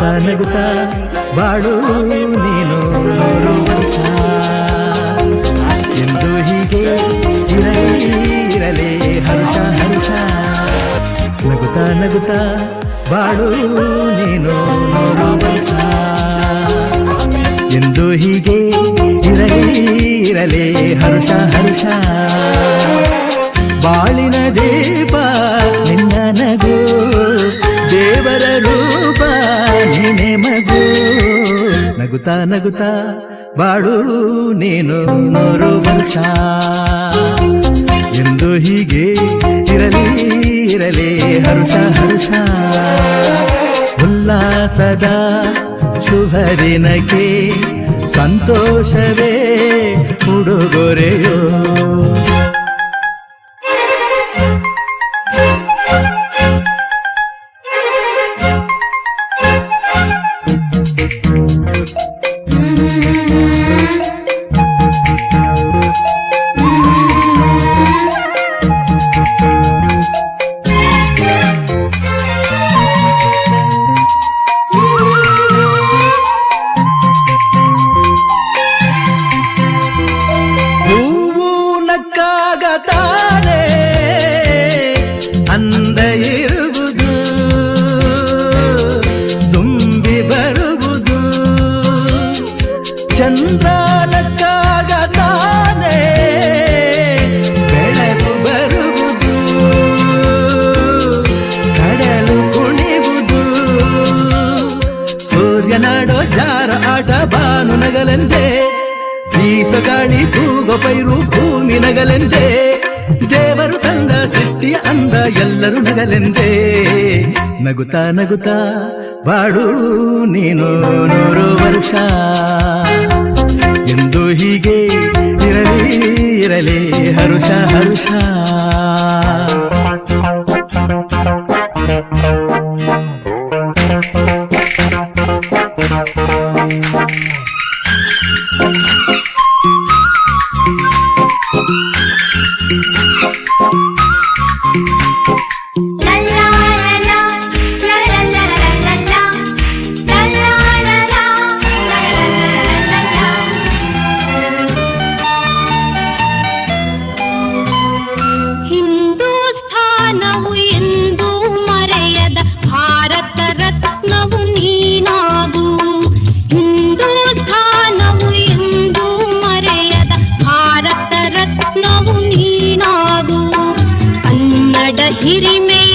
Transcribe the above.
ನಗುತ್ತಾ ನಗುತ್ತಾ ಬಾಳು ನೀನು ಎಂದು ಹೀಗೆ ಇರಲಿ ಇರಲಿ, ಹರ್ಷ ಹರ್ಷ. ನಗುತ್ತಾ ನಗುತ್ತಾ ಬಾಳು ನೀನು ಎಂದು ಹೀಗೆ ಇರಲಿ ಇರಲಿ, ಹರ್ಷ ಹರ್ಷ. ಬಾಳಿನ ದೀಪ ನಗುತ್ತಾ ನಗುತ್ತಾ ಬಾಳು ನೀನು ನೂರು ವರ್ಷ ಎಂದು ಹೀಗೆ ಇರಲಿ ಇರಲಿ ಹರುಷ ಹರ್ಷ. ಉಲ್ಲಾಸದ ಶುಭ ದಿನಕ್ಕೆ ಸಂತೋಷವೇ ಉಡುಗೊರೆಯೋ. ಚಂದ್ರ ನಕ್ಕಾಗ ತಾನೇ ಬೆಳಕು ಬರುವುದು ಕಡಲು ಕುಣಿವುದು ಸೂರ್ಯನಾಡೋ ಜಾರ ಆಟ ಬಾನು ನಗಲೆಂದೇ ಬೀಸಗಾಳಿ ತೂಗೋ ಪೈರು ಭೂಮಿ ನಗಲೆಂದೇ ದೇವರು ತಂದ ಸೃಷ್ಟಿಯ ಅಂದ ಎಲ್ಲರೂ ನಗಲೆಂದೇ ನಗುತ್ತಾ ನಗುತ್ತಾ ಬಾಡು ನೀನು ನೂರು ವರ್ಷ ಎಂದು ಹೀಗೆ ಇರಲಿ ಇರಲಿ ಹರುಷ ಹರುಷ. ಹಿಂದೂಸ್ಥಾನವು me, me.